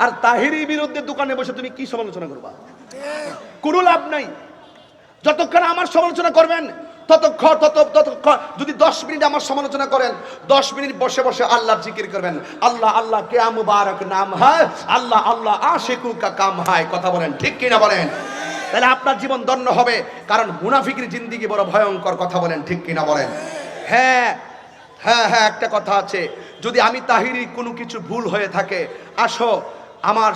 আর তাহিরি বিরুদ্ধে দোকানে বসে তুমি কি সমালোচনা করবা? কোনো লাভ নাই। যতক্ষণ আমার সমালোচনা করবেন, ততক্ষণ, তত, ততক্ষণ, যদি দশ মিনিট আমার সমালোচনা করেন, দশ মিনিট বসে বসে আল্লাহ জিকির করবেন। আল্লাহ আল্লাহ, কে মুবারক নাম হয়? আল্লাহ আল্লাহ আশেকু কা কাম হয়। কথা বলেন, ঠিক কিনা বলেন? তাহলে আপনার জীবন দণ্ড হবে, কারণ মুনাফিকের জিন্দিগি বড় ভয়ঙ্কর। কথা বলেন, ঠিক কিনা বলেন? হ্যাঁ হ্যাঁ হ্যাঁ একটা কথা আছে। যদি আমি তাহিরি কোনো কিছু ভুল হয়ে থাকে, আসো আমার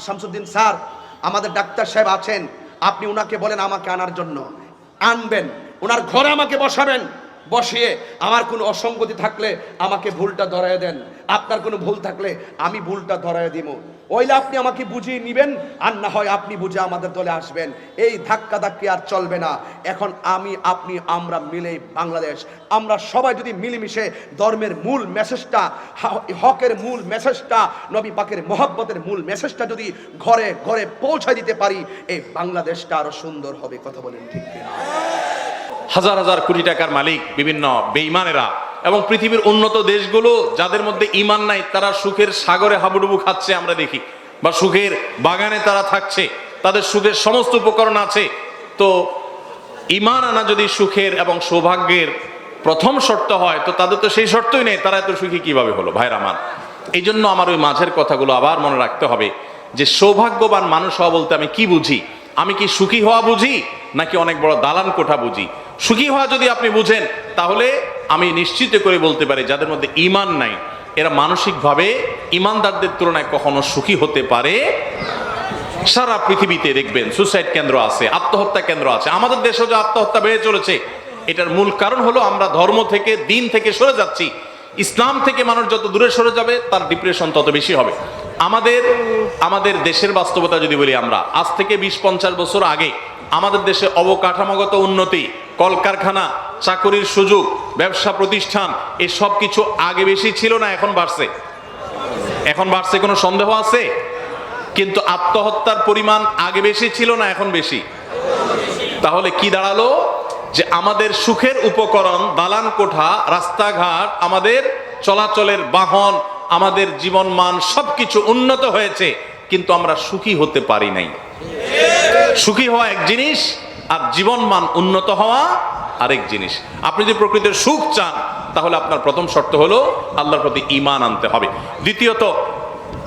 শামসুদ্দিন স্যার, আমাদের ডাক্তার সাহেব আছেন। আপনি ওনাকে বলেন আমাকে আনার জন্য। আনবেন। ওনার ঘরে আমাকে বসাবেন। বসিয়ে আমার কোনো অসঙ্গতি থাকলে আমাকে ভুলটা ধরায় দেন। আপনার কোনো ভুল থাকলে আমি ভুলটা ধরায় দিব ওইলে আপনি আমাকে বুঝিয়ে নিবেন, আর না হয় আপনি বুঝে আমাদের দলে আসবেন। এই ধাক্কা ধাক্কি আর চলবে না। এখন আমি, আপনি, আমরা মিলে বাংলাদেশ। আমরা সবাই যদি মিলেমিশে ধর্মের মূল মেসেজটা হকের মূল মেসেজটা, নবী পাকের মহব্বতের মূল মেসেজটা যদি ঘরে ঘরে পৌঁছায় দিতে পারি, এই বাংলাদেশটা আরও সুন্দর হবে। কথা বলেন ঠিক কিনা? হাজার হাজার কোটি টাকার মালিক বিভিন্ন বেইমানেরা এবং পৃথিবীর উন্নত দেশগুলো যাদের মধ্যে ইমান নাই, তারা সুখের সাগরে হাবুডুবু খাচ্ছে আমরা দেখি বা সুখের বাগানে তারা থাকছে, তাদের সুখের সমস্ত উপকরণ আছে। তো ইমান আনা যদি সুখের এবং সৌভাগ্যের প্রথম শর্ত হয়, তো তাদের তো সেই শর্তই নেই, তারা এত সুখী কীভাবে হলো? ভাইরা আমার এই জন্য আমার ওই মাঝের কথাগুলো আবার মনে রাখতে হবে যে সৌভাগ্যবান মানুষ হওয়া বলতে আমি কি বুঝি? আমি কি সুখী হওয়া বুঝি, নাকি অনেক বড় দালান কোঠা বুঝি? সুখী হওয়া যদি আপনি বুঝেন, তাহলে আমি নিশ্চিত করে বলতে পারি যাদের মধ্যে ইমান নাই, এরা মানসিকভাবে ইমানদারদের তুলনায় কখনো সুখী হতে পারে। সারা পৃথিবীতে দেখবেন সুসাইড কেন্দ্র আছে, আত্মহত্যা কেন্দ্র আছে। আমাদের দেশেও যে আত্মহত্যা বেড়ে চলেছে, এটার মূল কারণ হলো আমরা ধর্ম থেকে, দিন থেকে সরে যাচ্ছি। ইসলাম থেকে মানুষ যত দূরে সরে যাবে, তার ডিপ্রেশন তত বেশি হবে। আমাদের আমাদের দেশের বাস্তবতা যদি বলি আমরা, আজ থেকে বিশ পঞ্চাশ বছর আগে আমাদের দেশে অবকাঠামোগত উন্নতি কলকারখানা, চাকরির সুযোগ, ব্যবসা প্রতিষ্ঠান এই সব কিছু আগে বেশি ছিল না, এখন বাড়ছে। এখন বাড়ছে কোনো সন্দেহ আছে? কিন্তু আত্মহত্যার পরিমাণ আগে বেশি ছিল না, এখন বেশি। তাহলে কি দাঁড়াল? যে আমাদের সুখের উপকরণ, দালান কোঠা, রাস্তাঘাট, আমাদের চলাচলের বাহন, আমাদের জীবন মান সবকিছু উন্নত হয়েছে, কিন্তু আমরা সুখী হতে পারি নাই। সুখী হওয়া এক জিনিস আর জীবন মান উন্নত হওয়া আরেক জিনিস। আপনি যদি প্রকৃতির সুখ চান, তাহলে আপনার প্রথম শর্ত হলো আল্লাহর প্রতি ইমান আনতে হবে। দ্বিতীয়ত,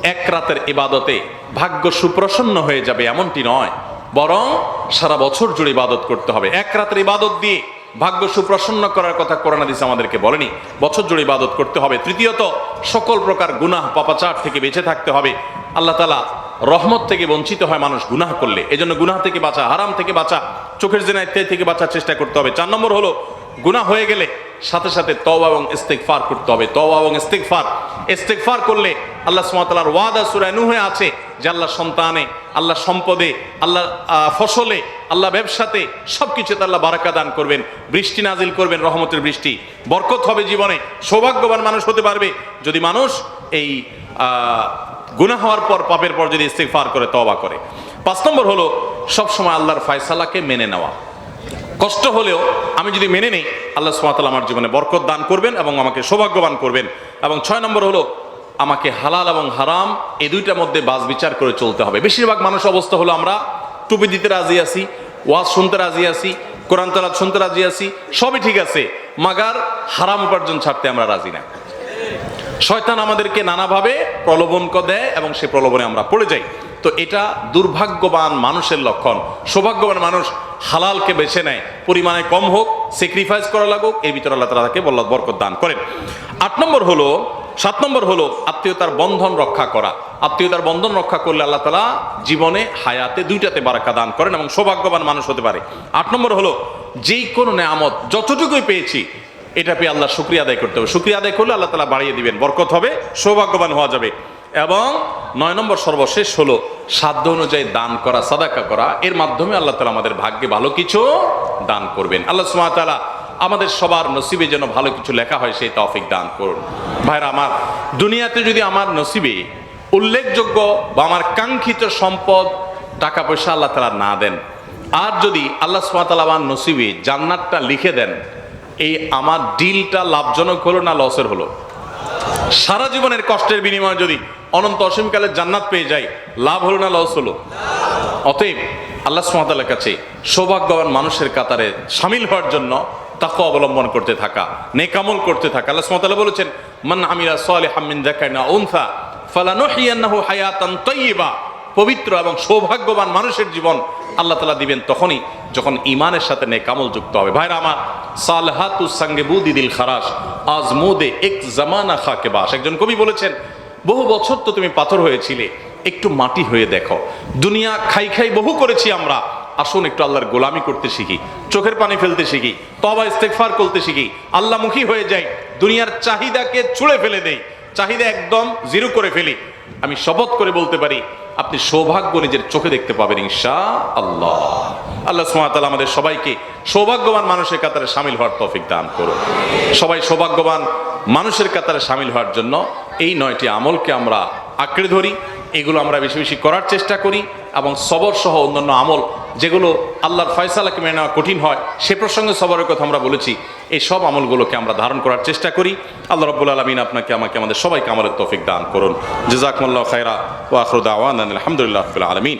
এক রাতের ইবাদতে ভাগ্য সুপ্রসন্ন হয়ে যাবে এমনটি নয়, বরং সারা বছর জুড়ে ইবাদত করতে হবে। এক রাতের ইবাদত দিয়ে ভাগ্য সুপ্রসন্ন করার কথা কোরআন হাদিস আমাদেরকে বলেনি, বছর জুড়ে ইবাদত করতে হবে। তৃতীয়ত, সকল প্রকার গুনাহ, পাপাচার থেকে বেঁচে থাকতে হবে। আল্লাহ তালা রহমত থেকে বঞ্চিত হয় মানুষ গুনাহ করলে। এজন্য গুনাহ থেকে বাঁচা হারাম থেকে বাঁচা, চোখের জেনা ইত্যাদি থেকে বাঁচার চেষ্টা করতে হবে। চার নম্বর হলো, গুনাহ হয়ে গেলে সাথে সাথে তওবা এবং ইস্তেগফার করতে হবে। তওবা এবং ইস্তেগফার। ইস্তেগফার করলে আল্লাহ সুবহানাহু ওয়া তাআলার ওয়াদা নূহে আছে যে আল্লাহ সন্তানে আল্লাহ সম্পদে আল্লাহ ফসলে আল্লাহ ব্যবসাতে সবকিছুতে আল্লাহ বারাকা দান করবেন। বৃষ্টি নাজিল করবেন, রহমতের বৃষ্টি। বরকত হবে জীবনে। সৌভাগ্যবান মানুষ হতে পারবে। যদি মানুষ এই গুনাহ হওয়ার পর, পাপের পর যদি ইস্তেগফার করে, তওবা করে। পাঁচ নম্বর হলো, সবসময় আল্লাহর ফয়সালাকে মেনে নেওয়া। কষ্ট হলেও আমি যদি মেনে নেই, আল্লাহ সুমাতাল আমার জীবনে বরকত দান করবেন এবং আমাকে সৌভাগ্যবান করবেন। এবং ছয় নম্বর হলো, আমাকে হালাল এবং হারাম এই দুইটার মধ্যে বাস বিচার করে চলতে হবে। বেশিরভাগ মানুষ অবস্থা হলো, আমরা টুপি দিতে রাজি আছি, ওয়াজ শুনতে রাজি আছি, কোরআন তালাত শুনতে রাজি আছি, সবই ঠিক আছে, মাগার হারাম উপার্জন ছাড়তে আমরা রাজি না। শয়তান আমাদেরকে নানাভাবে প্রলোভন দেয় এবং সে প্রলোভনে আমরা পড়ে যাই। তো এটা দুর্ভাগ্যবান মানুষের লক্ষণ। সৌভাগ্যবান মানুষ হালালকে বেছে নেয়। পরিমাণে কম হোক স্যাক্রিফাইস করা লাগুক, এর ভিতরে আল্লাহ তালা তাকে বল্লাদ বরকত দান করেন। আট নম্বর হলো, সাত নম্বর হলো আত্মীয়তার বন্ধন রক্ষা করা। আত্মীয়তার বন্ধন রক্ষা করলে আল্লাহ তালা জীবনে, হায়াতে দুইটাতে বারাক্কা দান করেন এবং সৌভাগ্যবান মানুষ হতে পারে। আট নম্বর হলো, যেই কোনো নেয়ামত যতটুকুই পেয়েছি এটা পেয়ে আল্লাহ শুক্রিয়া আদায় করতে হবে। শুক্রিয়া আদায় করলে আল্লাহ তালা বাড়িয়ে দিবেন। বরকত হবে, সৌভাগ্যবান হওয়া যাবে। এবং নয় নম্বর সর্বশেষ হলো সাধ্য অনুযায়ী দান করা, সাদাকা করা। এর মাধ্যমে আল্লাহ তালা আমাদের ভাগ্যে ভালো কিছু দান করবেন। আল্লাহ সুমাতালা আমাদের সবার নসিবে যেন ভালো কিছু লেখা হয়, সেই তৌফিক দান করুন। ভাইরা, আমার দুনিয়াতে যদি আমার নসিবে উল্লেখযোগ্য বা আমার কাঙ্ক্ষিত সম্পদ টাকা পয়সা আল্লাহ তালা না দেন, আর যদি আল্লাহ সুমাতালা আমার নসিবে জান্নাতটা লিখে দেন এই আমার ডিলটা লাভজনক হলো না লসের হলো? সারা জীবনের কষ্টের বিনিময়ে যদি অনন্ত অসীমকালের জান্নাত পেয়ে যাই, লাভ হলো না লস হলো? অতএব আল্লাহ সুমাতার কাছে সৌভাগ্যবান মানুষের কাতারে সামিল হওয়ার জন্য তাকে অবলম্বন করতে থাকা নেকামল করতে থাকা। আল্লাহ সুমাতাল্লাহ বলেছেন, মান আমিরা সালে হামিন দেখায় না উনসা, ফালানুহিয়ান্নাহু হায়াতান তৈবা পবিত্র এবং সৌভাগ্যবান মানুষের জীবন আল্লাহ তালা দিবেন তখনই যখন ইমানের সাথে নেকামল যুক্ত হবে। ভাইরা আমার, সালহাতু সঙ্গে বুদি দিল খারাস আজ মোদে এক জামানা খাকে বাস। একজন কবি বলেছেন, বহু বছর তো তুমি পাথর হয়েছিলে, একটু মাটি হয়ে দেখো। দুনিয়া খাই খাই বহু করেছি আমরা, আসুন একটু আল্লাহর গোলামি করতে শিখি, চোখের পানি ফেলতে শিখি তবা ইস্তেকফার করতে শিখি, আল্লাহমুখী হয়ে যাই, দুনিয়ার চাহিদাকে ছুঁড়ে ফেলে দেই, চাহিদা একদম জিরো করে ফেলি। আমি শপথ করে বলতে পারি আপনি সৌভাগ্য নিজের চোখে দেখতে পাবেন ইনশা আল্লাহ আল্লাহ সুমাতাল আমাদের সবাইকে সৌভাগ্যবান মানুষের কাতারে সামিল হওয়ার তফিক দান করুন। সবাই সৌভাগ্যবান মানুষের কাতারে সামিল হওয়ার জন্য এই নয়টি আমলকে আমরা আঁকড়ে ধরি। এগুলো আমরা বেশি বেশি করার চেষ্টা করি এবং সবর সহ অন্যান্য আমল যেগুলো আল্লাহর ফয়সালাকে মেনে নেওয়া কঠিন হয়, সে প্রসঙ্গে সবার কথা আমরা বলেছি। এই সব আমলগুলোকে আমরা ধারণ করার চেষ্টা করি। আল্লাহ রব্বুল আলমিন আপনাকে, আমাকে, আমাদের সবাইকে আমাদের তফিক দান করুন। জেজাকমুল্লাহ খায়রা ও আখরুদ আওয়ান আলহামদুলিল্লাহ আলমিন।